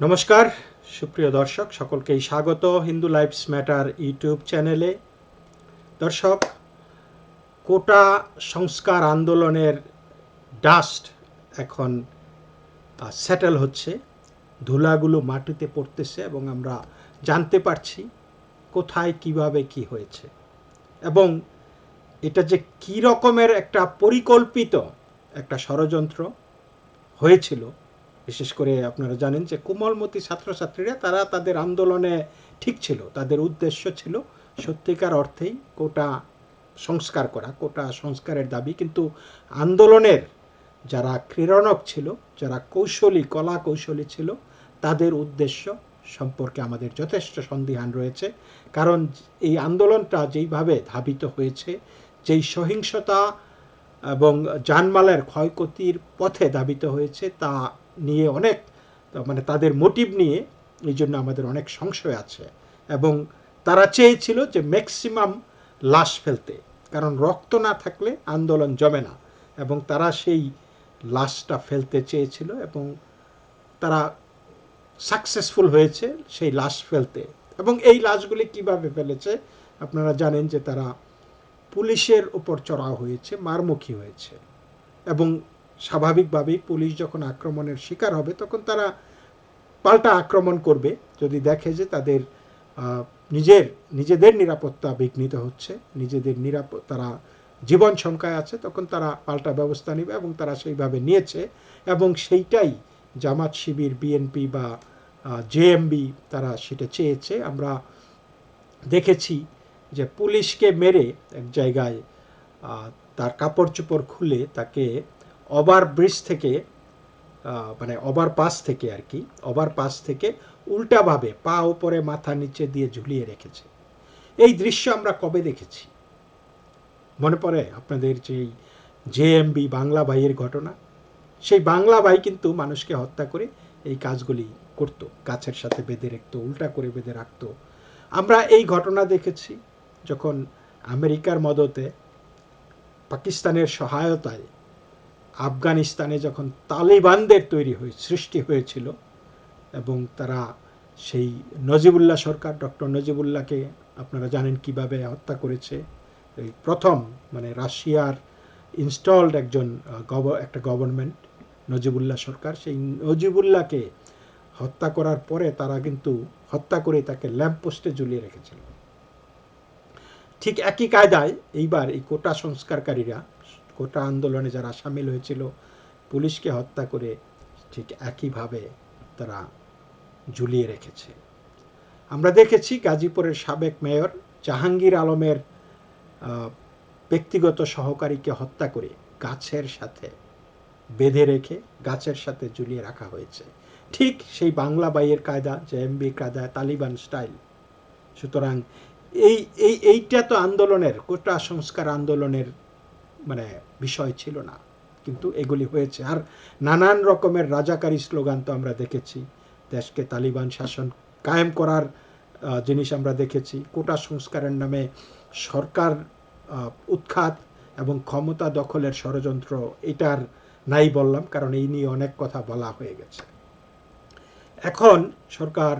নমস্কার, সুপ্রিয় দর্শক, সকলকেই স্বাগত হিন্দু লাইফস ম্যাটার ইউটিউব চ্যানেলে। দর্শক, কোটা সংস্কার আন্দোলনের ডাস্ট এখন সেটেল হচ্ছে, ধুলাগুলো মাটিতে পড়তেছে এবং আমরা জানতে পারছি কোথায়, কীভাবে, কি হয়েছে। এবং এটা যে কী রকমের একটা পরিকল্পিত একটা ষড়যন্ত্র হয়েছিল বিশেষ করে আপনারা জানেন যে কোমলমতি ছাত্রছাত্রীরা, তারা তাদের আন্দোলনে ঠিক ছিল, তাদের উদ্দেশ্য ছিল সত্যিকার অর্থেই কোটা সংস্কার করা, কোটা সংস্কারের দাবি। কিন্তু আন্দোলনের যারা ক্রীড়নক ছিল, যারা কৌশলী কলা কৌশলী ছিল, তাদের উদ্দেশ্য সম্পর্কে আমাদের যথেষ্ট সন্দিহান রয়েছে। কারণ এই আন্দোলনটা যেইভাবে ধাবিত হয়েছে, যেই সহিংসতা এবং জানমালের ক্ষয়ক্ষতির পথে ধাবিত হয়েছে, তা নিয়ে অনেক মানে তাদের মোটিভ নিয়ে এই জন্য আমাদের অনেক সংশয় আছে। এবং তারা চেয়েছিল যে ম্যাক্সিমাম লাশ ফেলতে, কারণ রক্ত না থাকলে আন্দোলন জমে না। এবং তারা সেই লাশটা ফেলতে চেয়েছিল এবং তারা সাকসেসফুল হয়েছে সেই লাশ ফেলতে। এবং এই লাশগুলি কীভাবে ফেলেছে আপনারা জানেন যে তারা পুলিশের উপর চড়াও হয়েছে, মারমুখী হয়েছে। এবং স্বাভাবিকভাবেই পুলিশ যখন আক্রমণের শিকার হবে, তখন তারা পাল্টা আক্রমণ করবে। যদি দেখে যে তাদের নিজের, নিজেদের নিরাপত্তা বিঘ্নিত হচ্ছে, নিজেদের নিরাপদ তারা জীবন শঙ্কায় আছে, তখন তারা পাল্টা ব্যবস্থা নেবে এবং তারা সেইভাবে নিয়েছে এবং সেইটাই জামাত শিবির, বিএনপি বা জেএমবি তারা সেটা চেয়েছে। আমরা দেখেছি যে পুলিশকে মেরে এক জায়গায় তার কাপড় চোপড় খুলে তাকে ওভার ব্রিজ থেকে মানে ওভার পাস থেকে আর কি, ওভার পাস থেকে উল্টাভাবে পা উপরে, মাথা নিচে দিয়ে ঝুলিয়ে রেখেছে। এই দৃশ্য আমরা কবে দেখেছি? মনে পড়ে আপনাদের যেই জেএমবি বাংলা ভাইয়ের ঘটনা? সেই বাংলা ভাই কিন্তু মানুষকে হত্যা করে এই কাজগুলি করত, গাছের সাথে বেঁধে রাখতো, উল্টা করে বেঁধে রাখতো। আমরা এই ঘটনা দেখেছি যখন আমেরিকার মদতে পাকিস্তানের সহায়তায় আফগানিস্তানে যখন তালিবানদের তৈরি হয়ে, সৃষ্টি হয়েছিল এবং তারা সেই নজিবুল্লাহ সরকার, ডক্টর নজিবুল্লাহকে আপনারা জানেন কীভাবে হত্যা করেছে। এই প্রথম মানে রাশিয়ার ইনস্টলড একজন গভ, একটা গভর্নমেন্ট নজিবুল্লাহ সরকার। সেই নজিবুল্লাহকে হত্যা করার পরে তারা কিন্তু হত্যা করে তাকে ল্যাম্প পোস্টে ঝুলিয়ে রেখেছিল। ঠিক একই কায়দায় এইবার এই কোটা সংস্কারকারীরা কোটা আন্দোলনে যারা সামিল হয়েছিল, পুলিশকে হত্যা করে ঠিক একইভাবে তারা ঝুলিয়ে রেখেছে। আমরা দেখেছি গাজীপুরের সাবেক মেয়র জাহাঙ্গীর আলমের ব্যক্তিগত সহকারীকে হত্যা করে গাছের সাথে বেঁধে রেখে গাছের সাথে ঝুলিয়ে রাখা হয়েছে। ঠিক সেই বাংলা বাইয়ের কায়দা যে এমবি কায়দা, তালিবান স্টাইল। সুতরাং এই এই, এইটা তো আন্দোলনের, কোটা সংস্কার আন্দোলনের মানে বিষয় ছিল না, কিন্তু এগুলি হয়েছে। আর নানান রকমের রাজাকারী স্লোগান তো আমরা দেখেছি, দেশকে তালিবান শাসন কায়েম করার জিনিস আমরা দেখেছি। কোটা সংস্কারের নামে সরকার উৎখাত এবং ক্ষমতা দখলের ষড়যন্ত্র এটার নাই বললাম, কারণ এই নিয়ে অনেক কথা বলা হয়ে গেছে। এখন সরকার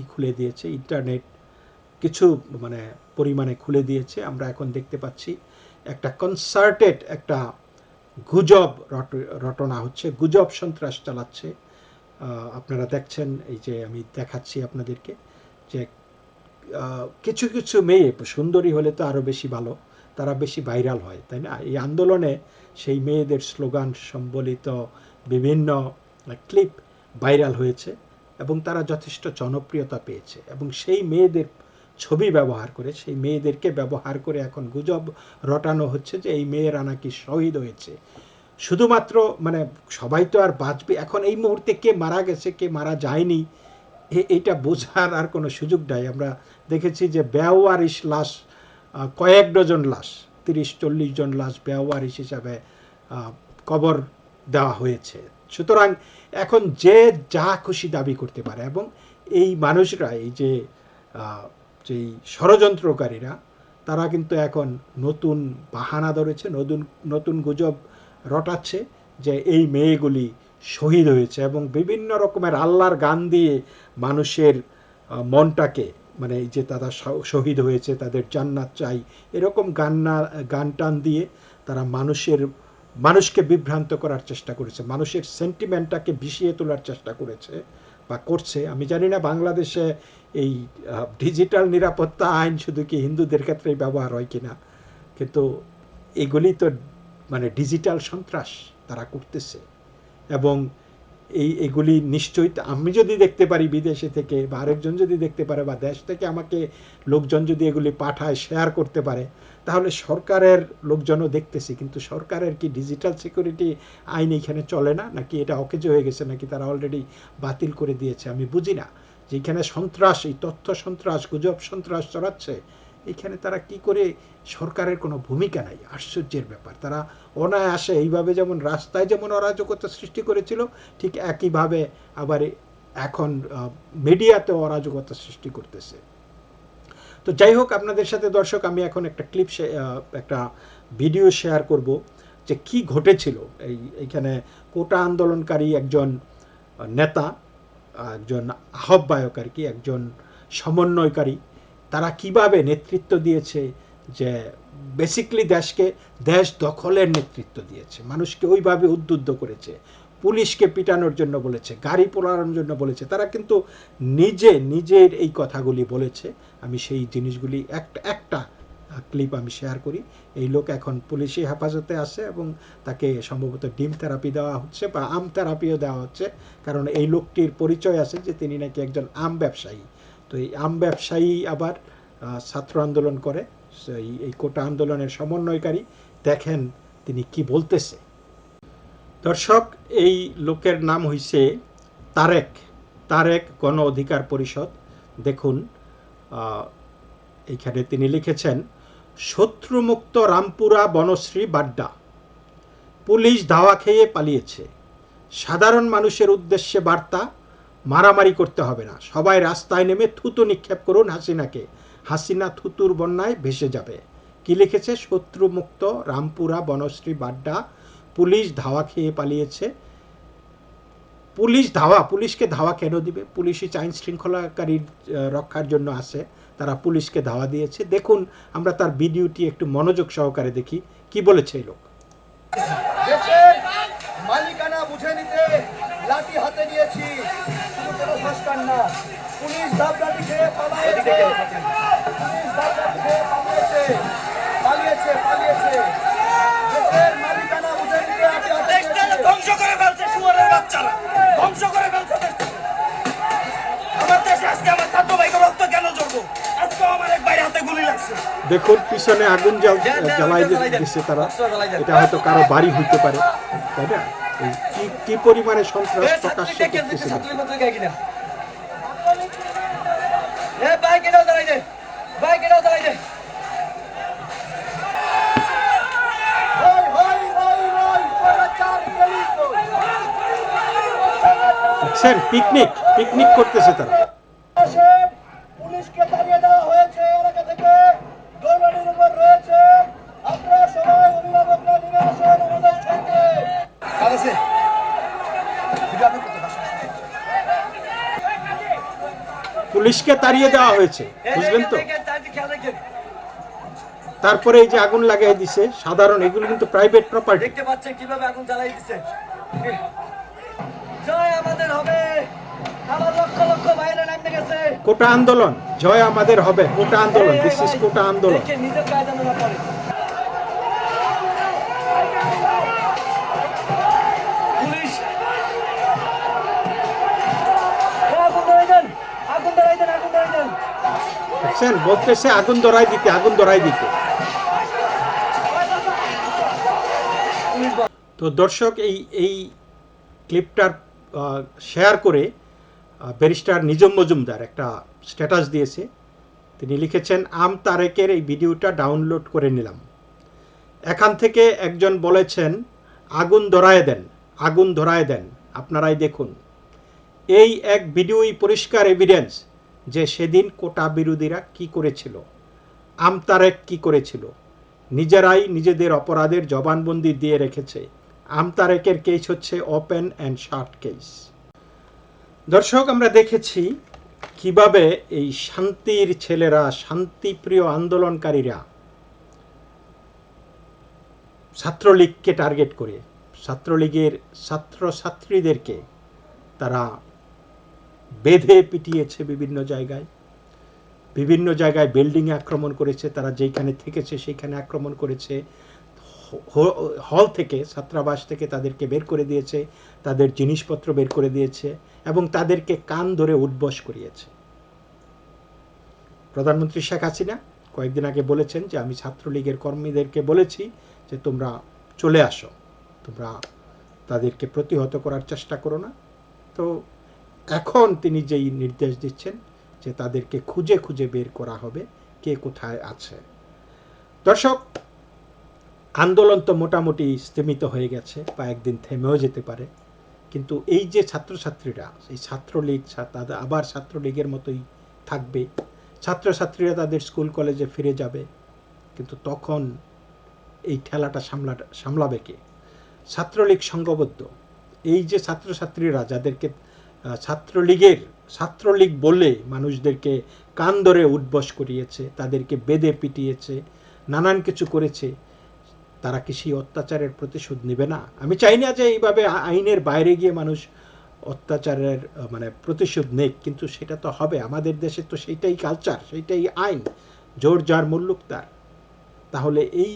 ই খুলে দিয়েছে, ইন্টারনেট কিছু মানে পরিমাণে খুলে দিয়েছে। আমরা এখন দেখতে পাচ্ছি একটা কনসার্টেড একটা গুজব রটনা হচ্ছে, গুজব সন্ত্রাস চালাচ্ছে। আপনারা দেখছেন, এই যে আমি দেখাচ্ছি আপনাদেরকে যে কিছু কিছু মেয়ে সুন্দরী হলে তো আরও বেশি ভালো, তারা বেশি ভাইরাল হয়, তাই না? এই আন্দোলনে সেই মেয়েদের স্লোগান সম্বলিত বিভিন্ন ক্লিপ ভাইরাল হয়েছে এবং তারা যথেষ্ট জনপ্রিয়তা পেয়েছে এবং সেই মেয়েদের ছবি ব্যবহার করে, সেই মেয়েদেরকে ব্যবহার করে এখন গুজব রটানো হচ্ছে যে এই মেয়েরা নাকি শহীদ হয়েছে। শুধুমাত্র মানে সবাই তো আর বাঁচবে, এখন এই মুহূর্তে কে মারা গেছে, কে মারা যায়নি এইটা বোঝার আর কোনো সুযোগ নাই। আমরা দেখেছি যে বেওয়ারিশ লাশ কয়েক ডজন লাশ, তিরিশ, চল্লিশ জন লাশ বেওয়ারিশ হিসাবে কবর দেওয়া হয়েছে। সুতরাং এখন যে যা খুশি দাবি করতে পারে এবং এই মানুষরা, এই যে যেই ষড়যন্ত্রকারীরা, তারা কিন্তু এখন নতুন বাহানা ধরেছে, নতুন নতুন গুজব রটাচ্ছে যে এই মেয়েগুলি শহীদ হয়েছে এবং বিভিন্ন রকমের আল্লাহর গান দিয়ে মানুষের মনটাকে মানে যে তারা শহীদ হয়েছে, তাদের জান্নাত চাই, এরকম গান্না গান টান দিয়ে তারা মানুষের, মানুষকে বিভ্রান্ত করার চেষ্টা করেছে, মানুষের সেন্টিমেন্টটাকে বিষিয়ে তোলার চেষ্টা করেছে বা করছে। আমি জানি না বাংলাদেশে এই ডিজিটাল নিরাপত্তা আইন শুধু কি হিন্দুদের ক্ষেত্রেই ব্যবহার হয় কিনা? কিন্তু এগুলি তো মানে ডিজিটাল সন্ত্রাস তারা করতেছে। এবং এই, এগুলি নিশ্চয়ই আমি যদি দেখতে পারি বিদেশে থেকে বা আরেকজন যদি দেখতে পারে বা দেশ থেকে আমাকে লোকজন যদি এগুলি পাঠায় শেয়ার করতে পারে, তাহলে সরকারের লোকজনও দেখতেছি। কিন্তু সরকারের কি ডিজিটাল সিকিউরিটি আইন এখানে চলে না? নাকি এটা অকেজ হয়ে গেছে? নাকি তারা অলরেডি বাতিল করে দিয়েছে? আমি বুঝি না। যেখানে সন্ত্রাস, এই তথ্য সন্ত্রাস, গুজব সন্ত্রাস চড়াচ্ছে এখানে তারা কি করে সরকারের কোনো ভূমিকা নাই? আশ্চর্যের ব্যাপার। তারা অনায়াসে এইভাবে যেমন রাস্তায় যেমন অরাজকতা সৃষ্টি করেছিল, ঠিক একইভাবে আবার এখন মিডিয়াতে অরাজকতা সৃষ্টি করতেছে। তো যাই হোক, আপনাদের সাথে দর্শক, আমি এখন একটা ক্লিপ একটা ভিডিও শেয়ার করব যে কি ঘটেছিল। এই এইখানে কোটা আন্দোলনকারী একজন নেতা একজন আহ্বায়ক আর কি একজন সমন্বয়কারী, তারা কীভাবে নেতৃত্ব দিয়েছে যে বেসিকলি দেশকে, দেশ দখলের নেতৃত্ব দিয়েছে। মানুষকে ওইভাবে উদ্বুদ্ধ করেছে। পুলিশকে পিটানোর জন্য বলেছে, গাড়ি পোড়ানোর জন্য বলেছে। তারা কিন্তু নিজে, নিজের এই কথাগুলি বলেছে। আমি সেই জিনিসগুলি একটা একটা ক্লিপ আমি শেয়ার করি। এই লোক এখন পুলিশি হেফাজতে আছে এবং তাকে সম্ভবত ডিম থেরাপি দেওয়া হচ্ছে বা আম থেরাপিও দেওয়া হচ্ছে। কারণ এই লোকটির পরিচয় আছে যে তিনি নাকি একজন আম ব্যবসায়ী। তো এই আম ব্যবসায়ী আবার ছাত্র আন্দোলন করে। এই কোটা আন্দোলনের সমন্বয়কারী। দেখেন তিনি কি বলতেছে। দর্শক, এই লোকের নাম হইছে তারেক। তারেক গণ অধিকার পরিষদ। দেখুন এইখানে তিনি লিখেছেন শত্রুমুক্ত রামপুরা বনশ্রী বাড্ডা। পুলিশ ধাওয়া খেয়ে পালিয়েছে। সাধারণ মানুষের উদ্দেশ্যে বার্তা, মারামারি করতে হবে না। সবাই রাস্তায় নেমে থুতু নিক্ষেপ করুন হাসিনাকে। হাসিনা থুতুর বন্যায় ভেসে যাবে। কি লিখেছে? শত্রুমুক্ত রামপুরা বনশ্রী বাড্ডা। পুলিশ ধাওয়া খেয়ে পালিয়েছে পুলিশ ধাওয়া পুলিশকে ধাওয়া কেন দিবে? পুলিশই আইন শৃঙ্খলাকারী রক্ষার জন্য আছে তারা পুলিশকে ধাওয়া দিয়েছে। দেখুন আমরা তার ভিডিওটি একটু মনোযোগ সহকারে দেখি। কি বলেছে এই লোক? মালিকানা বুঝে নিতে লাঠি হাতে নিয়েছি। না পুলিশ দাবলাঠি খেয়ে পালিয়েছে। পুলিশ খেয়ে পালিয়েছে। পালিয়েছে পালিয়েছে দেশের মালিকানা বুঝে নিতে লাঠি হাতে দেশটাকে নিয়েছি ধ্বংস করে ফেলছে শুয়ারের বাচ্চারা ধ্বংস করে ফেলছে আমার দেশে আজকে আমার ছাত্র ভাইকে রক্ত কেন জড়বো আজকে আমার এক ভাইয়ের হাতে গুলি লাগছে। দেখুন পিছনে আগুন জ্বালাই দিচ্ছে তারা। এটা হয়তো কারও বাড়ি হইতে পারে। তাই না? কি কি পরিমাণে সন্ত্রাস প্রকাশ্যে করতেছে? দেখুন। এ দাঁড়াই দে। দাঁড়াই দে। দেখছেন পিকনিক পিকনিক করতেছে তারা। পুলিশকে তাড়িয়ে দেওয়া হয়েছে এলাকা থেকে। দৌড়ানির উপর রয়েছে। আপনারা সবাই অভিভাবকরা নেমে আসেন আমাদের সঙ্গে কাগজে পুলিশকে তাড়িয়ে দেওয়া হয়েছে বুঝলেন তো? তারপরে এই যে আগুন লাগাই দিছে সাধারণ এগুলো কিন্তু প্রাইভেট প্রপার্টি দেখতে পাচ্ছেন কীভাবে আগুন জ্বালাই দিচ্ছে জয় আমাদের হবে। আমার লক্ষ লক্ষ ভাইরা নামতে গেছে। কোটা আন্দোলন জয় আমাদের হবে কোটা আন্দোলন দিস ইজ কোটা আন্দোলন। নিজের দেখছেন বলতেছে আগুন ধরাই দিতে আগুন ধরাই দিতে। তো দর্শক এই এই ক্লিপটার শেয়ার করে ব্যারিস্টার নিজম মজুমদার একটা স্ট্যাটাস দিয়েছে। তিনি লিখেছেন, আম তারেকের এই ভিডিওটা ডাউনলোড করে নিলাম। এখান থেকে একজন বলেছেন, আগুন ধরায় দেন, আগুন ধরায় দেন, আপনারাই দেখুন। এই এক ভিডিওই পরিষ্কার এভিডেন্স যে সেদিন কোটা বিরোধীরা কি করেছিল, আম তারেক কি করেছিল, নিজেরাই নিজেদের অপরাধের জবানবন্দি দিয়ে রেখেছে। আমতারেকের কেস হচ্ছে ওপেন অ্যান্ড শর্ট কেস দর্শক, আমরা দেখেছি কীভাবে এই শান্তির ছেলেরা, শান্তিপ্রিয় আন্দোলনকারীরা ছাত্রলীগকে টার্গেট করে, ছাত্রলীগের ছাত্রছাত্রীদেরকে তারা বেঁধে পিটিয়েছে বিভিন্ন জায়গায়। বিভিন্ন জায়গায় বিল্ডিং আক্রমণ করেছে, তারা যেখানে থেকেছে সেইখানে আক্রমণ করেছে। হল থেকে, ছাত্রাবাস থেকে তাদেরকে বের করে দিয়েছে, তাদের জিনিসপত্র বের করে দিয়েছে এবং তাদেরকে কান ধরে উঠবস করিয়েছে। প্রধানমন্ত্রী শেখ হাসিনা কয়েকদিন আগে বলেছেন যে, আমি ছাত্রলীগের কর্মীদেরকে বলেছি যে, তোমরা চলে আসো, তোমরা তাদেরকে প্রতিহত করার চেষ্টা করো না। তো এখন তিনি যেই নির্দেশ দিচ্ছেন যে, তাদেরকে খুঁজে খুঁজে বের করা হবে, কে কোথায় আছে। দর্শক আন্দোলন তো মোটামুটি স্থিমিত হয়ে গেছে, বা একদিন থেমেও যেতে পারে। কিন্তু এই যে ছাত্রছাত্রীরা, এই ছাত্রলীগ তাদের আবার ছাত্রলীগের মতোই থাকবে। ছাত্রছাত্রীরা তাদের স্কুল, কলেজে ফিরে যাবে। কিন্তু তখন এই ঠেলাটা সামলা, সামলাবে কে? ছাত্রলীগ সংঘবদ্ধ। এই যে ছাত্রছাত্রীরা যাদেরকে ছাত্রলীগের, ছাত্রলীগ বলে মানুষদেরকে কান ধরে উঠবস করিয়েছে, তাদেরকে বেদে পিটিয়েছে, নানান কিছু করেছে তারা কি সেই অত্যাচারের প্রতিশোধ নেবে না? আমি চাই না যে এইভাবে আইনের বাইরে গিয়ে মানুষ অত্যাচারের মানে প্রতিশোধ নেক, কিন্তু সেটা তো হবে। আমাদের দেশে তো সেইটাই কালচার সেইটাই আইন। জোর যার মুল্লুক তার। তাহলে এই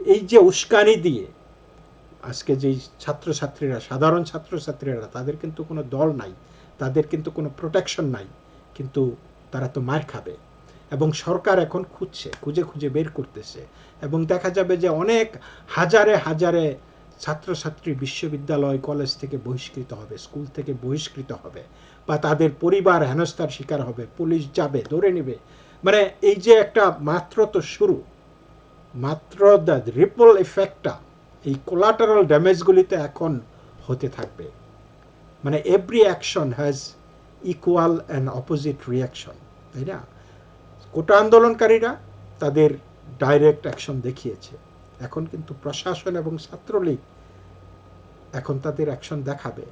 এই যে উস্কানি দিয়ে আজকে যেই ছাত্রছাত্রীরা, সাধারণ ছাত্রছাত্রীরা, তাদের কিন্তু কোনো দল নাই, তাদের কিন্তু কোনো প্রোটেকশন নাই, কিন্তু তারা তো মার খাবে। এবং সরকার এখন খুঁজছে, খুঁজে খুঁজে বের করতেছে। এবং দেখা যাবে যে অনেক হাজারে হাজারে ছাত্রছাত্রী বিশ্ববিদ্যালয়, কলেজ থেকে বহিষ্কৃত হবে, স্কুল থেকে বহিষ্কৃত হবে বা তাদের পরিবার হেনস্থার শিকার হবে, পুলিশ যাবে, ধরে নেবে। মানে এই যে একটা মাত্র তো শুরু, মাত্র দ্য রিপল এফেক্টটা এই কোলাটারাল ড্যামেজগুলিতে এখন হতে থাকবে। মানে every action has equal and opposite reaction তাই না? কোটা আন্দোলনকারীরা তাদের ডাইরেক্ট অ্যাকশন দেখিয়েছে। এখন কিন্তু প্রশাসন এবং ছাত্রলীগ এখন তাদের অ্যাকশন দেখাবে।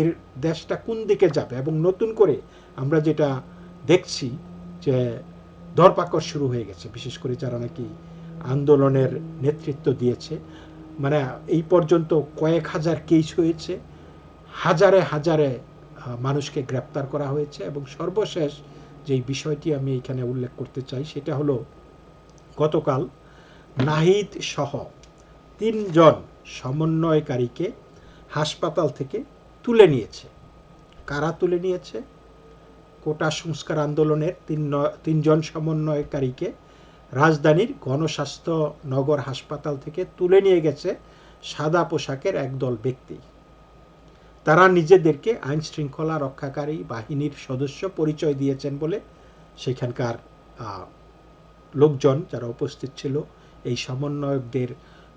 এর দেশটা কোন দিকে যাবে এবং নতুন করে আমরা যেটা দেখছি যে দরপাকড় শুরু হয়ে গেছে, বিশেষ করে যারা নাকি আন্দোলনের নেতৃত্ব দিয়েছে। মানে এই পর্যন্ত কয়েক হাজার কেস হয়েছে, হাজারে হাজারে মানুষকে গ্রেপ্তার করা হয়েছে এবং সর্বশেষ যেই বিষয়টি আমি এখানে উল্লেখ করতে চাই, সেটা হলো গতকাল নাহিদ সহ তিনজন সমন্বয়কারীকে হাসপাতাল থেকে তুলে নিয়েছে। কারা তুলে নিয়েছে? কোটা সংস্কার আন্দোলনের তিন তিনজন সমন্বয়কারীকে রাজধানীর গণস্বাস্থ্য নগর হাসপাতাল থেকে তুলে নিয়ে গেছে সাদা পোশাকের একদল ব্যক্তি। তারা নিজেদেরকে আইন শৃঙ্খলা রক্ষাকারী বাহিনীর সদস্য পরিচয় দিয়েছেন বলে সেখানকার লোকজন যারা উপস্থিত ছিল, এই সমন্বয়কদের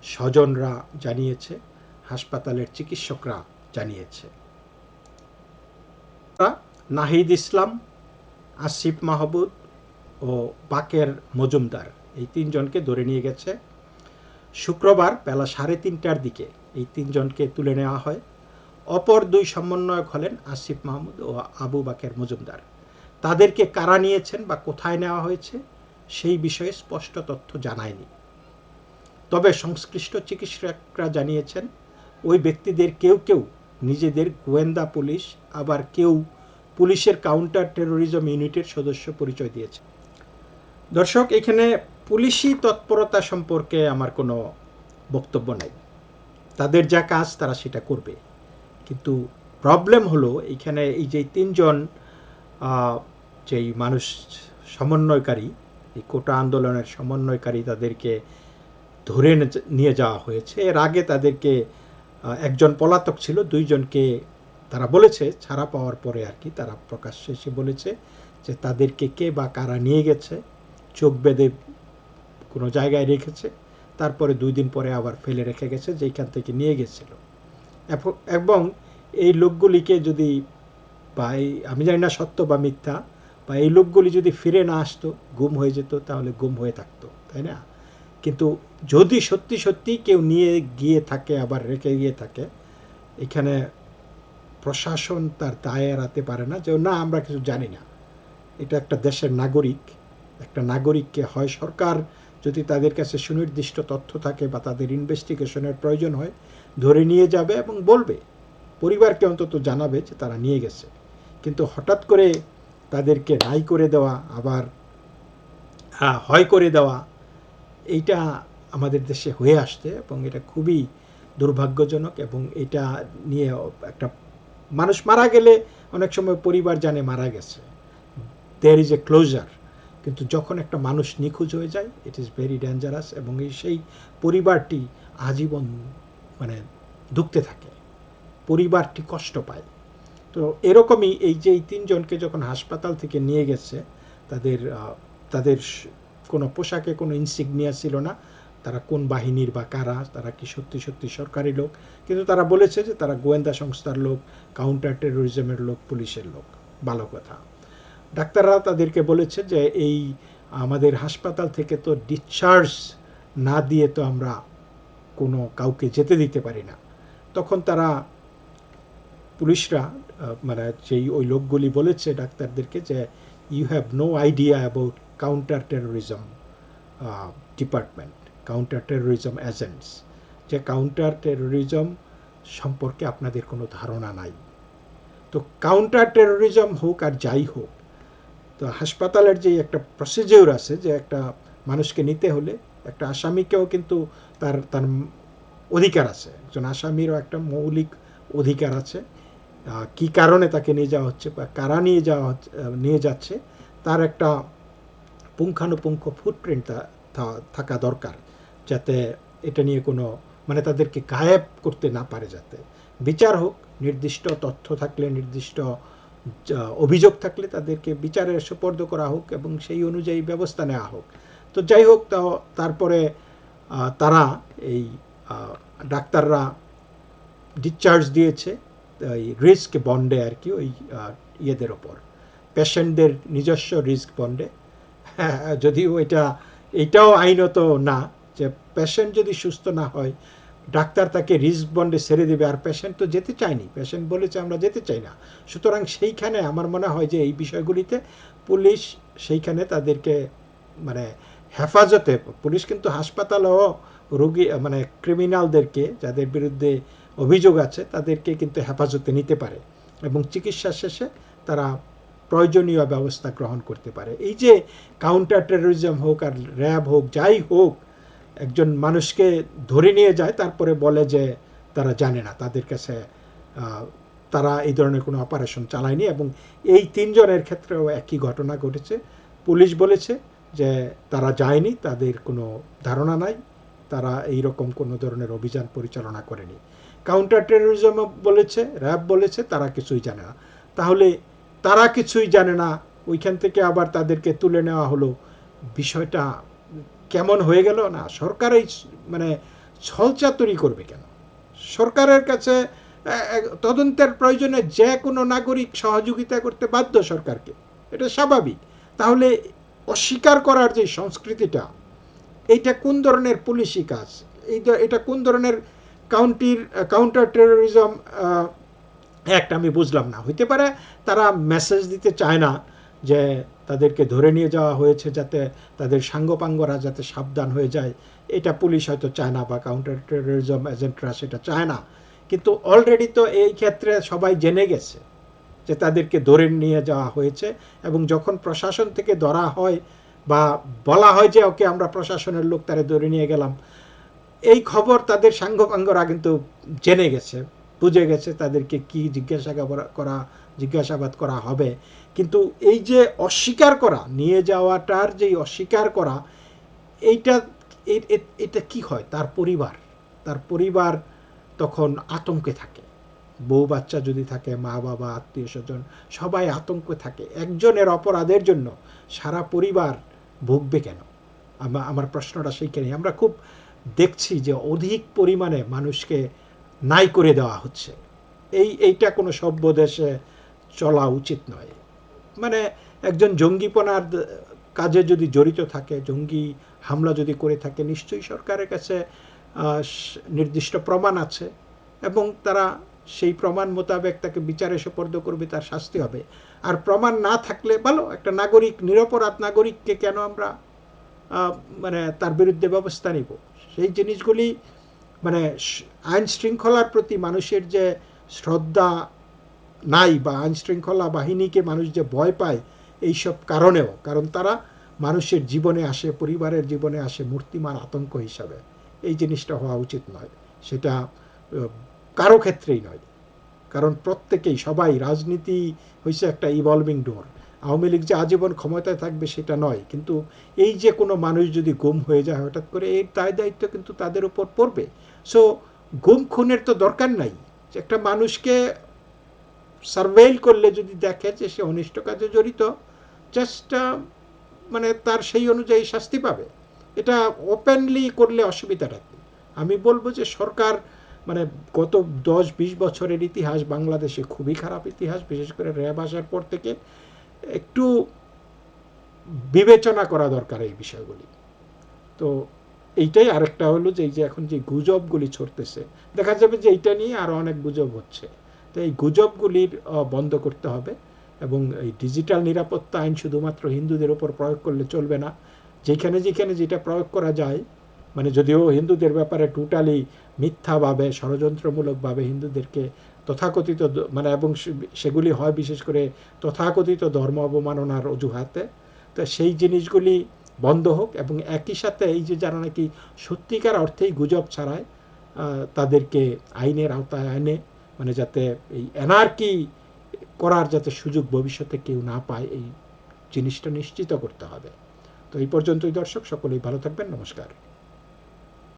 স্বজনরা জানিয়েছে, হাসপাতালের চিকিৎসকরা জানিয়েছে। নাহিদ ইসলাম, আসিফ মাহবুব ও বাকের মজুমদার এই তিনজনকে ধরে নিয়ে গেছে। শুক্রবার বেলা সাড়ে তিনটার দিকে এই তিনজনকে তুলে নেওয়া হয়। অপর দুই সমন্বয়ক হলেন আসিফ মাহমুদ ও আবু বাকের মজুমদার। তাদেরকে কারা নিয়েছেন বা কোথায় নেওয়া হয়েছে সেই বিষয়ে স্পষ্ট তথ্য জানায়নি। তবে সংশ্লিষ্ট চিকিৎসকরা জানিয়েছেন, ওই ব্যক্তিদের কেউ কেউ নিজেদের গোয়েন্দা পুলিশ, আবার কেউ পুলিশের কাউন্টার টেরোরিজম ইউনিটের সদস্য পরিচয় দিয়েছে। দর্শক, এখানে পুলিশি তৎপরতা সম্পর্কে আমার কোনো বক্তব্য নেই। তাদের যা কাজ তারা সেটা করবে। কিন্তু প্রবলেম হলো এইখানে এই যে তিনজন যেই মানুষ সমন্বয়কারী, এই কোটা আন্দোলনের সমন্বয়কারী তাদেরকে ধরে নিয়ে যাওয়া হয়েছে। এর আগে তাদেরকে একজন পলাতক ছিল, দুইজনকে তারা বলেছে, ছাড়া পাওয়ার পরে আর কি তারা প্রকাশ্যে এসে বলেছে যে তাদেরকে কে বা কারা নিয়ে গেছে, চোখ বেঁধে কোনো জায়গায় রেখেছে, তারপরে দুই দিন পরে আবার ফেলে রেখে গেছে যেখান থেকে নিয়ে গেছিল। এবং এই লোকগুলিকে যদি বা আমি জানি না সত্য বা মিথ্যা, বা এই লোকগুলি যদি ফিরে না আসতো, গুম হয়ে যেত, তাহলে গুম হয়ে থাকতো, তাই না? কিন্তু যদি সত্যি সত্যি কেউ নিয়ে গিয়ে থাকে, আবার রেখে গিয়ে থাকে, এখানে প্রশাসন তার দায় এড়াতে পারে না, যে না, আমরা কিছু জানি না। এটা একটা দেশের নাগরিক, একটা নাগরিককে হয় সরকার যদি তাদের কাছে সুনির্দিষ্ট তথ্য থাকে বা তাদের ইনভেস্টিগেশনের প্রয়োজন হয়, ধরে নিয়ে যাবে এবং বলবে। পরিবারকে অন্তত জানাবে যে তারা নিয়ে গেছে। কিন্তু হঠাৎ করে তাদেরকে নাই করে দেওয়া, আবার হয় করে দেওয়া, এইটা আমাদের দেশে হয়ে আসছে এবং এটা খুবই দুর্ভাগ্যজনক এবং এটা নিয়ে একটা মানুষ মারা গেলে অনেক সময় পরিবার জানে মারা গেছে। দেয়ার ইজ এ ক্লোজার কিন্তু যখন একটা মানুষ নিখোঁজ হয়ে যায় ইট ইজ ভেরি ডেঞ্জারাস এবং এই সেই পরিবারটি আজীবন মানে দুঃখতে থাকে, পরিবারটি কষ্ট পায়। তো এরকমই এই যে এই তিনজনকে যখন হাসপাতাল থেকে নিয়ে গেছে, তাদের তাদের কোনো পোশাকে কোনো ইনসিগনিয়া ছিল না, তারা কোন বাহিনীর বা কারা, তারা কি সত্যি সত্যি সরকারি লোক? কিন্তু তারা বলেছে যে তারা গোয়েন্দা সংস্থার লোক কাউন্টার টেরোরিজমের লোক, পুলিশের লোক, ভালো কথা। ডাক্তাররা তাদেরকে বলেছে যে এই আমাদের হাসপাতাল থেকে তো ডিসচার্জ না দিয়ে তো আমরা কোনো কাউকে যেতে দিতে পারি না। তখন তারা পুলিশরা মানে যেই ওই লোকগুলি বলেছে ডাক্তারদেরকে যে you have no idea about counter terrorism department counter terrorism agents যে কাউন্টার টেরোরিজম সম্পর্কে আপনাদের কোনো ধারণা নাই। তো কাউন্টার টেরোরিজম হোক আর যাই হোক তো হাসপাতালের যে একটা প্রসিজিওর আছে, যে একটা মানুষকে নিতে হলে একটা আসামিকেও কিন্তু তার তার অধিকার আছে। একজন আসামিরও একটা মৌলিক অধিকার আছে। কি কারণে তাকে নিয়ে যাওয়া হচ্ছে বা কারা নিয়ে যাওয়া হচ্ছে নিয়ে যাচ্ছে, তার একটা পুঙ্খানুপুঙ্খ ফুটপ্রিন্ট থাকা দরকার, যাতে এটা নিয়ে কোনো মানে তাদেরকে গায়েব করতে না পারে যাতে। বিচার হোক, নির্দিষ্ট তথ্য থাকলে নির্দিষ্ট অভিযোগ থাকলে তাদেরকে বিচারের সুপর্দ করা হোক এবং সেই অনুযায়ী ব্যবস্থা নেওয়া হোক। তো যাই হোক তাও তারপরে তারা এই ডাক্তাররা ডিসচার্জ দিয়েছে এই রিস্ক বন্ডে আর কি, ওই ইয়েদের ওপর। পেশেন্টদের নিজস্ব রিস্ক বন্ডে হ্যাঁ যদিও এটা, এটাও আইনত না যে পেশেন্ট যদি সুস্থ না হয় ডাক্তার তাকে রিস্ক বন্ডে ছেড়ে দেবে আর পেশেন্ট তো যেতে চায়নি। পেশেন্ট বলেছে, আমরা যেতে চাই না। সুতরাং সেইখানে আমার মনে হয় যে এই বিষয়গুলিতে পুলিশ সেইখানে তাদেরকে মানে হেফাজতে, পুলিশ কিন্তু হাসপাতালেও রোগী মানে ক্রিমিনালদেরকে যাদের বিরুদ্ধে অভিযোগ আছে তাদেরকে কিন্তু হেফাজতে নিতে পারে এবং চিকিৎসা শেষে তারা প্রয়োজনীয় ব্যবস্থা গ্রহণ করতে পারে। এই যে কাউন্টার টেরোরিজম হোক আর র্যাব হোক, যাই হোক একজন মানুষকে ধরে নিয়ে যায়, তারপরে বলে যে তারা জানে না, তাদের কাছে তারা এই ধরনের কোনো অপারেশন চালায়নি এবং এই তিনজনের ক্ষেত্রেও একই ঘটনা ঘটেছে। পুলিশ বলেছে যে তারা যায়নি, তাদের কোনো ধারণা নাই, তারা এই রকম কোনো ধরনের অভিযান পরিচালনা করেনি। কাউন্টার টেরোরিজম বলেছে র্যাব বলেছে, তারা কিছুই জানে না। তাহলে তারা কিছুই জানে না, ওইখান থেকে আবার তাদেরকে তুলে নেওয়া হলো। বিষয়টা কেমন হয়ে গেল? না সরকার এই মানে ছলচাতুরি করবে কেন? সরকারের কাছে তদন্তের প্রয়োজনে যে কোনো নাগরিক সহযোগিতা করতে বাধ্য সরকারকে। এটা স্বাভাবিক। তাহলে অস্বীকার করার যে সংস্কৃতিটা, এইটা কোন ধরনের পুলিশি কাজ? এই এটা কোন ধরনের কাউন্টির, কাউন্টার টেরোরিজম অ্যাক্ট? আমি বুঝলাম না। হইতে পারে তারা মেসেজ দিতে চায় না যে তাদেরকে ধরে নিয়ে যাওয়া হয়েছে যাতে তাদের সাঙ্গপাঙ্গরা যাতে সাবধান হয়ে যায়। এটা পুলিশ হয়তো চায় না বা কাউন্টার টেরোরিজম এজেন্টরা সেটা চায় না। কিন্তু অলরেডি তো এই ক্ষেত্রে সবাই জেনে গেছে যে তাদেরকে ধরে নিয়ে যাওয়া হয়েছে এবং যখন প্রশাসন থেকে ধরা হয় বা বলা হয় যে ওকে আমরা প্রশাসনের লোক তারা ধরে নিয়ে গেলাম, এই খবর তাদের সাঙ্গপাঙ্গরা কিন্তু জেনে গেছে, বুঝে গেছে তাদেরকে কি জিজ্ঞাসাবাদ করা জিজ্ঞাসাবাদ করা হবে। কিন্তু এই যে অস্বীকার করা, নিয়ে যাওয়াটার যে অস্বীকার করা, এইটা এটা কি হয়? তার পরিবার। তার পরিবার তখন আতঙ্কে থাকে। বউ বাচ্চা যদি থাকে, মা বাবা, আত্মীয় স্বজন, সবাই আতঙ্কে থাকে। একজনের অপরাধের জন্য সারা পরিবার ভুগবে কেন? আমা- আমার প্রশ্নটা সেইখানে আমরা খুব দেখছি যে অধিক পরিমাণে মানুষকে নাই করে দেওয়া হচ্ছে। এই, এইটা কোনো সভ্য দেশে চলা উচিত নয়। মানে একজন জঙ্গিপনার কাজে যদি জড়িত থাকে, জঙ্গি হামলা যদি করে থাকে, নিশ্চয়ই সরকারের কাছে নির্দিষ্ট প্রমাণ আছে এবং তারা সেই প্রমাণ মোতাবেক তাকে বিচারে সোপর্দ করবে, তার শাস্তি হবে। আর প্রমাণ না থাকলে, ভালো, একটা নাগরিক, নিরপরাধ নাগরিককে কেন আমরা মানে তার বিরুদ্ধে ব্যবস্থা নিব? সেই জিনিসগুলি মানে আইন শৃঙ্খলার প্রতি মানুষের যে শ্রদ্ধা নাই বা আইন শৃঙ্খলা বাহিনীকে মানুষ যে ভয় পায় এইসব কারণেও, কারণ তারা মানুষের জীবনে আসে, পরিবারের জীবনে আসে মূর্তিমার আতঙ্ক হিসাবে। এই জিনিসটা হওয়া উচিত নয়। সেটা কারও ক্ষেত্রেই নয়। কারণ প্রত্যেকেই, সবাই রাজনীতি হয়েছে একটা ইভলভিং ডোর আওয়ামী লীগ যে আজীবন ক্ষমতায় থাকবে সেটা নয়। কিন্তু এই যে কোনো মানুষ যদি গুম হয়ে যায়, হঠাৎ করে এই দায় দায়িত্ব কিন্তু তাদের উপর পড়বে। সো গুম খুনের তো দরকার নাই। একটা মানুষকে সার্ভেইল করলে যদি দেখে যে সে অনিষ্ট কাজে জড়িত জাস্ট মানে তার সেই অনুযায়ী শাস্তি পাবে। এটা ওপেনলি করলে অসুবিধাটা কি? আমি বলব যে সরকার মানে গত দশ, বিশ বছরের ইতিহাস বাংলাদেশে খুবই খারাপ ইতিহাস, বিশেষ করে র্যাব আসার পর থেকে একটু বিবেচনা করা দরকার এই বিষয়গুলি। তো এইটাই আরেকটা হলো যে এই যে এখন যে গুজবগুলি ছড়তেছে, দেখা যাবে যে এইটা নিয়ে আরও অনেক গুজব হচ্ছে। তো এই গুজবগুলির বন্ধ করতে হবে এবং এই ডিজিটাল নিরাপত্তা আইন শুধুমাত্র হিন্দুদের ওপর প্রয়োগ করলে চলবে না। যেখানে যেখানে যেটা প্রয়োগ করা যায় মানে যদিও হিন্দুদের ব্যাপারে টোটালি মিথ্যাভাবে, ষড়যন্ত্রমূলকভাবে হিন্দুদেরকে তথাকথিত মানে এবং সেগুলি হয় বিশেষ করে তথাকথিত ধর্ম অবমাননার অজুহাতে। তো সেই জিনিসগুলি বন্ধ হোক এবং একই সাথে এই যে যারা নাকি সত্যিকার অর্থেই গুজব ছাড়ায় তাদেরকে আইনের আওতায় আনে। মানে যাতে এই এনার্কি করার যাতে সুযোগ ভবিষ্যতে কেউ না পায়, এই জিনিসটা নিশ্চিত করতে হবে। তো এই পর্যন্তই দর্শক, সকলেই ভালো থাকবেন, নমস্কার।